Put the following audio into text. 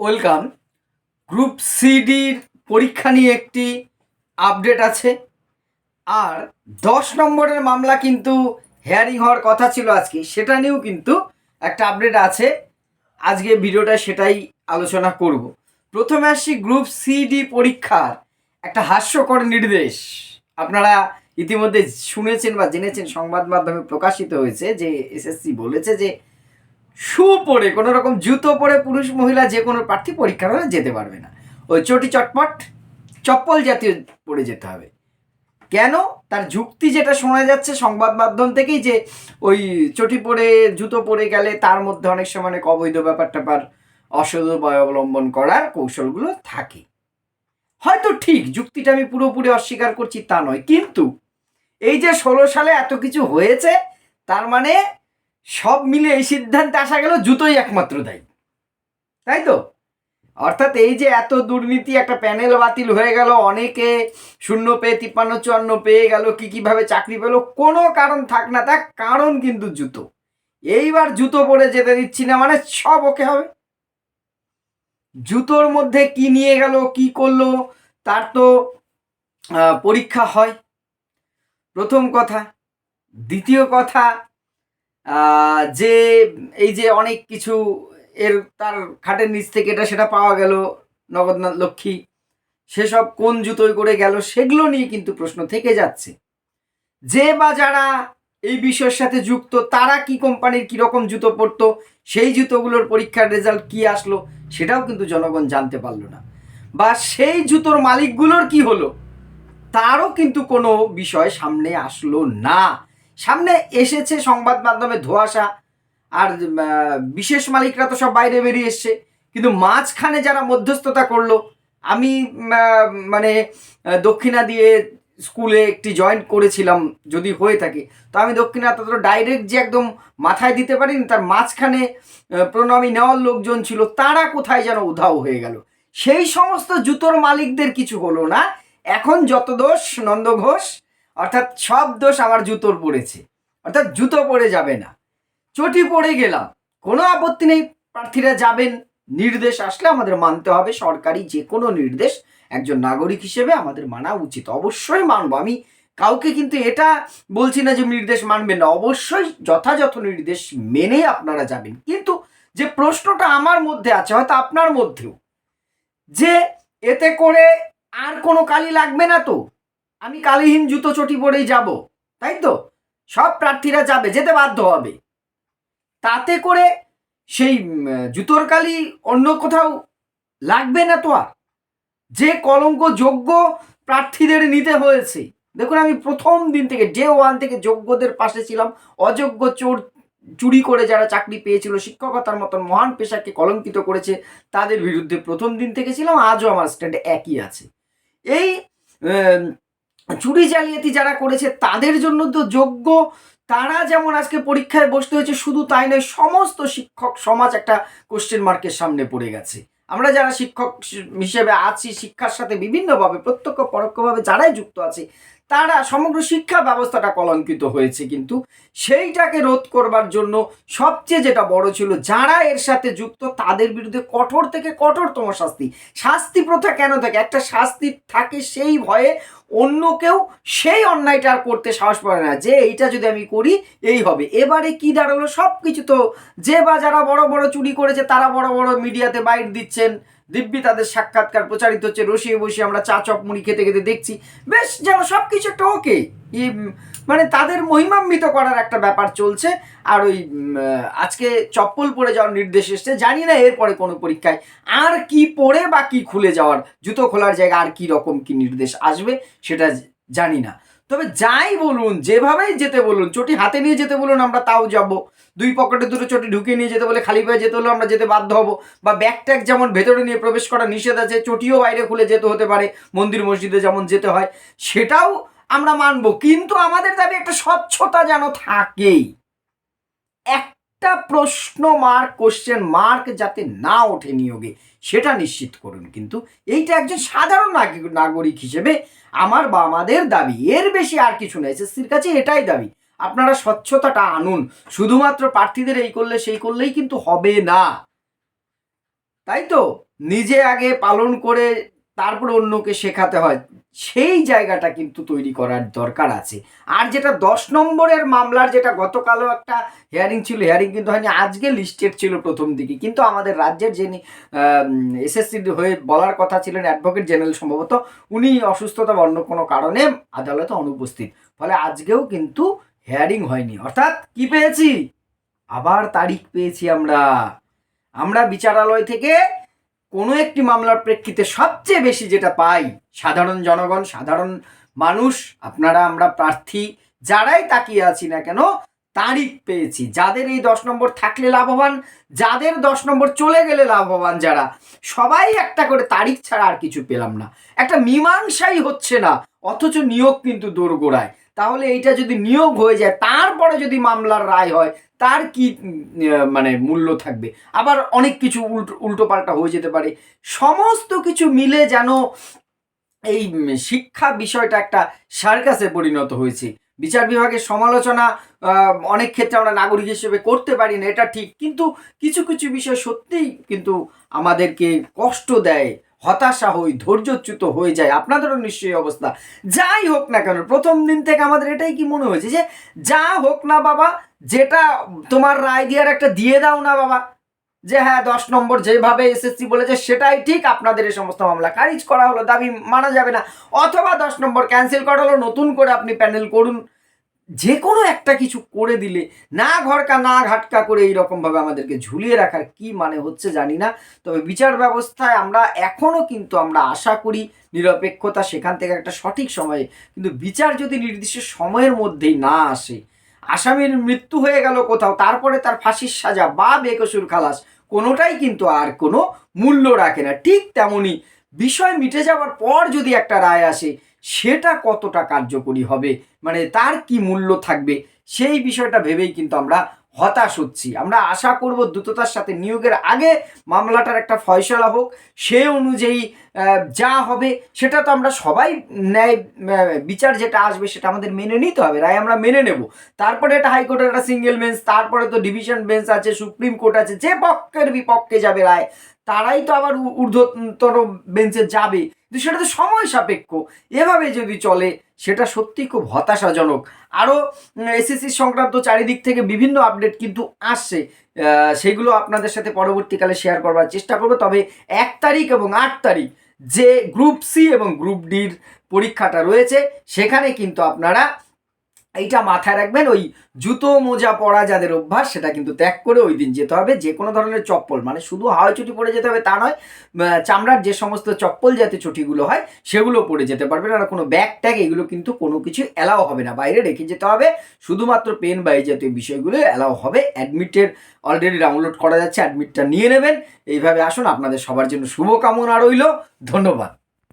Welcome. Group সিডির পরীক্ষা নিয়ে একটি আপডেট আছে। আর দশ নম্বরের মামলা কিন্তু হেয়ারিং হওয়ার কথা ছিল আজকে, সেটা নিয়েও কিন্তু একটা আপডেট আছে। আজকে ভিডিওটা সেটাই আলোচনা করব। প্রথমে আসছি গ্রুপ সিডি পরীক্ষার একটা হাস্যকর নির্দেশ। আপনারা ইতিমধ্যে শুনেছেন বা জেনেছেন, সংবাদ মাধ্যমে প্রকাশিত হয়েছে যে এসএসসি বলেছে যে শু পরে কোনো রকম জুতো পরে পুরুষ মহিলা যে কোনো প্রার্থী পরীক্ষার হলে যেতে পারবে না। ওই চটি চটপট, চপ্পল জাতীয় পরে যেতে হবে। কেন? তার যুক্তি যেটা শোনা যাচ্ছে সংবাদ মাধ্যম থেকেই যে ওই চটি পরে, জুতো পরে গেলে তার মধ্যে অনেক সময় অনেক অবৈধ ব্যাপার ট্যাপার অসদ অবলম্বন করার কৌশলগুলো থাকে। হয়তো ঠিক, যুক্তিটা আমি পুরোপুরি অস্বীকার করছি তা নয়। কিন্তু এই যে ষোলো সালে এত কিছু হয়েছে, তার মানে সব মিলে এই সিদ্ধান্তে আসা গেল জুতোই একমাত্র দায়ী। তাই তো? অর্থাৎ এই যে এত দুর্নীতি, একটা প্যানেল বাতিল হয়ে গেল, অনেকে শূন্য পেয়ে তিপ্পান্ন, চুয়ান্ন পেয়ে গেল, কি কীভাবে চাকরি পেল, কোনো কারণ থাক না থাক, কারণ কিন্তু জুতো। এইবার জুতো পরে যেতে দিচ্ছি না মানে সব ওকে হবে। জুতোর মধ্যে কি নিয়ে গেল, কি করল, তার তো পরীক্ষা হয়। প্রথম কথা। দ্বিতীয় কথা যে এই যে অনেক কিছু এর তার খাটের নিচ থেকে এটা সেটা পাওয়া গেল নগদনাথ লক্ষ্মী। সেসব কোন জুতোয় করে গেল সেগুলো নিয়ে কিন্তু প্রশ্ন থেকে যাচ্ছে। যে বা যারা এই বিষয়ের সাথে যুক্ত, তারা কি কোম্পানির কীরকম জুতো পরতো, সেই জুতোগুলোর পরীক্ষার রেজাল্ট কি আসলো, সেটাও কিন্তু জনগণ জানতে পারল না। বা সেই জুতোর মালিকগুলোর কি হলো, তারও কিন্তু কোনো বিষয় সামনে আসলো না। সামনে এসেছে সংবাদ মাধ্যমে ধোয়াশা, আর বিশেষ মালিকরা তো সব বাইরে বেরিয়ে এসছে। কিন্তু মাঝখানে যারা মধ্যস্থতা করল, আমি মানে দক্ষিণা দিয়ে স্কুলে একটি জয়েন্ট করেছিলাম, যদি হয়ে থাকে। তো আমি দক্ষিণা তত ডাইরেক্ট যে একদম মাথায় দিতে পারিনি, তার মাঝখানে প্রণামী নেওয়ার লোকজন ছিল, তারা কোথায় যেন উধাও হয়ে গেল। সেই সমস্ত জুতোর মালিকদের কিছু হলো না। এখন যত দোষ, নন্দ ঘোষ অর্থাৎ সব দোষ আমার জুতোর পড়েছে। অর্থাৎ জুতো পরে যাবে না। চটি পড়ে গেলাম। কোনো আপত্তি নেই। প্রার্থীরা যাবেন। নির্দেশ আসলে আমাদের মানতে হবে। সরকারি যে কোনো নির্দেশ একজন নাগরিক হিসেবে আমাদের মানা উচিত। অবশ্যই মানবো। আমি কাউকে কিন্তু এটা বলছি না যে নির্দেশ মানবেন না। অবশ্যই যথাযথ নির্দেশ মেনে আপনারা যাবেন। কিন্তু যে প্রশ্নটা আমার মধ্যে আছে, হয়তো আপনার মধ্যেও, যে এতে করে আর কোনো কালি লাগবে না তো? আমি কালিহীন জুতো চটি পরেই যাব, তাই তো? সব প্রার্থীরা যাবে, যেতে বাধ্য হবে। তাতে করে সেই জুতোর কালি অন্য কোথাও লাগবে না তো আর? যে কলঙ্ক যোগ্য প্রার্থীদের নিতে হয়েছে। দেখুন, আমি প্রথম দিন থেকে ডে ওয়ান থেকে যোগ্যদের পাশে ছিলাম। অযোগ্য চোর চুরি করে যারা চাকরি পেয়েছিল, শিক্ষকতার মতন মহান পেশাকে কলঙ্কিত করেছে, তাদের বিরুদ্ধে প্রথম দিন থেকে ছিলাম, আজও আমার স্ট্যান্ড একই আছে। এই চুরি জালিয়াতি যারা করেছে, তাদের জন্য তো যোগ্য। তারা যেমন আজকে পরীক্ষায় বসতে হয়েছে, শুধু তাই নয়, সমস্ত শিক্ষক সমাজ একটা কোশ্চেন মার্কের সামনে পড়ে গেছে। আমরা যারা শিক্ষক হিসেবে আছি, শিক্ষার সাথে বিভিন্নভাবে, প্রত্যক্ষ পরোক্ষভাবে যারাই যুক্ত আছে তারা সমগ্র শিক্ষা ব্যবস্থাটা কলঙ্কিত হয়েছে কিন্তু সেইটাকে রোধ করবার জন্য সবচেয়ে যেটা বড় ছিল, যারা এর সাথে যুক্ত তাদের বিরুদ্ধে কঠোর থেকে কঠোরতম শাস্তি। শাস্তি প্রথা কেন থাকে? একটা শাস্তি থাকে সেই ভয়ে অন্য কেউ সেই অন্যায়টা আর করতে সাহস পায় না যে এইটা যদি আমি করি, এই হবে। এবারে কি দাঁড়াল? সব কিছু তো যে বা যারা বড় বড় চুরি করেছে, তারা বড় বড় মিডিয়াতে বাইট দিচ্ছেন। দিব্যি তাদের সাক্ষাৎকার প্রচারিত হচ্ছে। রসিয়ে বসে আমরা চা চপ মুড়ি খেতে খেতে দেখছি, বেশ যেন সব কিছু একটা ওকে মানে তাদের মহিমান্বিত করার একটা ব্যাপার চলছে। আর ওই আজকে চপ্পল পরে যাওয়ার নির্দেশ এসছে। জানি না এরপরে কোনো পরীক্ষায় আর কি পরে বা কি খুলে যাওয়ার, জুতো খোলার জায়গা আর কি রকম কি নির্দেশ আসবে, সেটা জানি না। তবে যাই বলুন, যেভাবেই যেতে বলুন, চটি হাতে নিয়ে যেতে বলুন, আমরা তাও যাব। দুই পকেটে দুটো চটি ঢুকিয়ে নিয়ে যেতে বলে খালি পায়ে যেতে হলে, আমরা যেতে বাধ্য হব। বা ব্যাগ ট্যাগ যেমন ভেতরে নিয়ে প্রবেশ করা নিষেধ আছে, চটিও বাইরে খুলে যেতে হতে পারে, মন্দির মসজিদে যেমন যেতে হয়, সেটাও আমরা মানব। কিন্তু আমাদের দাবি একটা স্বচ্ছতা যেন থাকেই। একটা প্রশ্ন মার্ক কোশ্চেন মার্ক যাতে না ওঠে নিয়োগে, সেটা নিশ্চিত করুন। কিন্তু এইটা একজন সাধারণ নাগরিক- হিসেবে আমার বা আমাদের দাবি, এর বেশি আর কিছু নেই এসএসসির কাছে এটাই দাবি। আপনারা স্বচ্ছতাটা আনুন। শুধুমাত্র প্রার্থীদের এই করলে, সেই করলেই কিন্তু হবে না। তাই তো? নিজে আগে পালন করে তারপরে অন্যকে শেখাতে হয়। সেই জায়গাটা কিন্তু তৈরি করার দরকার আছে। আর যেটা দশ নম্বরের মামলার, যেটা গতকালও একটা হিয়ারিং ছিল হিয়ারিং কিন্তু হয়নি, আজকে লিস্টেড ছিল প্রথম দিকে। কিন্তু আমাদের রাজ্যের যিনি এসএসসি হয়ে বলার কথা ছিলেন অ্যাডভোকেট জেনারেল সম্ভবত, উনি অসুস্থতা বা অন্য কোনো কারণে আদালতে অনুপস্থিত। ফলে আজকেও কিন্তু হেয়ারিং হয়নি। অর্থাৎ কি পেয়েছি? আবার তারিখ পেয়েছি আমরা। আমরা বিচারালয় থেকে কোনো একটি মামলার প্রেক্ষিতে সবচেয়ে বেশি যেটা পাই সাধারণ জনগণ, সাধারণ মানুষ, আপনারা, আমরা প্রার্থী, যারাই তাকিয়ে আছি না কেন, তারিখ পেয়েছি। যাদের এই দশ নম্বর থাকলে লাভবান, যাদের দশ নম্বর চলে গেলে লাভবান যারা, সবাই একটা করে তারিখ ছাড়া আর কিছু পেলাম না। একটা মীমাংসাই হচ্ছে না, অথচ নিয়োগ কিন্তু দোরগোড়ায়। তাহলে এইটা যদি নিয়োগ হয়ে যায়, তারপরে যদি মামলার রায় হয়, তার কি মানে মূল্য থাকবে? আবার অনেক কিছু উল্টো, উল্টোপাল্টা হয়ে যেতে পারে। সমস্ত কিছু মিলে যেন এই শিক্ষা বিষয়টা একটা সার্কাসে পরিণত হয়েছে। বিচার বিভাগের সমালোচনা অনেক ক্ষেত্রে আমরা নাগরিক হিসেবে করতে পারি না, এটা ঠিক। কিন্তু কিছু কিছু বিষয় সত্যিই কিন্তু আমাদেরকে কষ্ট দেয়। হতাশা হই, ধৈর্যচ্যুত হয়ে যায়। আপনাদেরও নিশ্চয়ই অবস্থা। যাই হোক না কেন, প্রথম দিন থেকে আমাদের এটাই কি মনে হয়েছে যে, যা হোক না বাবা, যেটা তোমার রায় দেওয়ার একটা দিয়ে দাও না বাবা। যে হ্যাঁ দশ নম্বর যেভাবে এসএসসি বলেছে, সেটাই ঠিক, আপনাদের এই সমস্ত মামলা। খারিজ করা হলো, দাবি মানা যাবে না। অথবা দশ নম্বর ক্যান্সেল করা হলো, নতুন করে আপনি প্যানেল করুন। যে কোনো একটা কিছু করে দিলে, না ঘরকা, না ঘাটকা করে এইরকমভাবে আমাদেরকে ঝুলিয়ে রাখার কি মানে হচ্ছে জানি না। তবে বিচার ব্যবস্থায় আমরা এখনও কিন্তু আমরা আশা করি নিরপেক্ষতা সেখান থেকে একটা সঠিক সময়ে। কিন্তু বিচার যদি নির্দিষ্ট সময়ের মধ্যেই না আসে, আসামির মৃত্যু হয়ে গেল কোথাও, তারপরে তার ফাঁসির সাজা বা বেকসুর খালাস, কোনোটাই কিন্তু আর কোনো মূল্য রাখে না। ঠিক তেমনই বিষয় মিটে যাওয়ার পর যদি একটা রায় আসে সেটা কতটা কার্যকরী হবে? মানে তার কি মূল্য থাকবে? সেই বিষয়টা ভেবেই কিন্তু আমরা হতাশ হচ্ছি। আমরা আশা করব দ্রুততার সাথে নিয়োগের আগে মামলাটার একটা ফয়সলা হোক, সে অনুযায়ী যা হবে সেটা তো আমরা সবাই ন্যায় বিচার যেটা আসবে সেটা আমাদের মেনে নিতে হবে, রায় আমরা মেনে নেব। তারপরে এটা হাইকোর্টের একটা সিঙ্গেল বেঞ্চ তারপরে তো ডিভিশন বেঞ্চ আছে, সুপ্রিম কোর্ট আছে, যে পক্ষের বিপক্ষে যাবে রায়, তারাই তো আবার ঊর্ধ্বতর বেঞ্চে যাবে। কিন্তু সেটা তো সময় সাপেক্ষ। এভাবে যদি চলে, সেটা সত্যি খুব হতাশাজনক। আরও এসএসসি সংক্রান্ত চারিদিক থেকে বিভিন্ন আপডেট কিন্তু আসছে। সেগুলো আপনাদের সাথে পরবর্তীকালে শেয়ার করবার চেষ্টা করব। তবে এক তারিখ এবং আট তারিখ যে গ্রুপ সি এবং গ্রুপ ডির পরীক্ষাটা রয়েছে, সেখানে কিন্তু আপনারা এইটা মাথায় রাখবেন, ওই জুতো মোজা পরা যাদের অভ্যাস, সেটা কিন্তু ত্যাগ করে ওই দিন যেতে হবে। যে কোনো ধরনের চপ্পল মানে শুধু হাওয়াই চটি পরে যেতে হবে তা নয় চামড়ার যে সমস্ত চপ্পল জাতীয় চটিগুলো হয়, সেগুলো পরে যেতে পারবেন। আর কোনো ব্যাগ ট্যাগ, এগুলো কিন্তু কোনো কিছু অ্যালাও হবে না। বাইরে রেখে যেতে হবে। শুধুমাত্র পেন বা এই জাতীয় বিষয়গুলো অ্যালাও হবে। অ্যাডমিটের অলরেডি ডাউনলোড করা যাচ্ছে, অ্যাডমিটটা নিয়ে নেবেন। এইভাবে আসুন, আপনাদের সবার জন্য শুভকামনা রইল। ধন্যবাদ।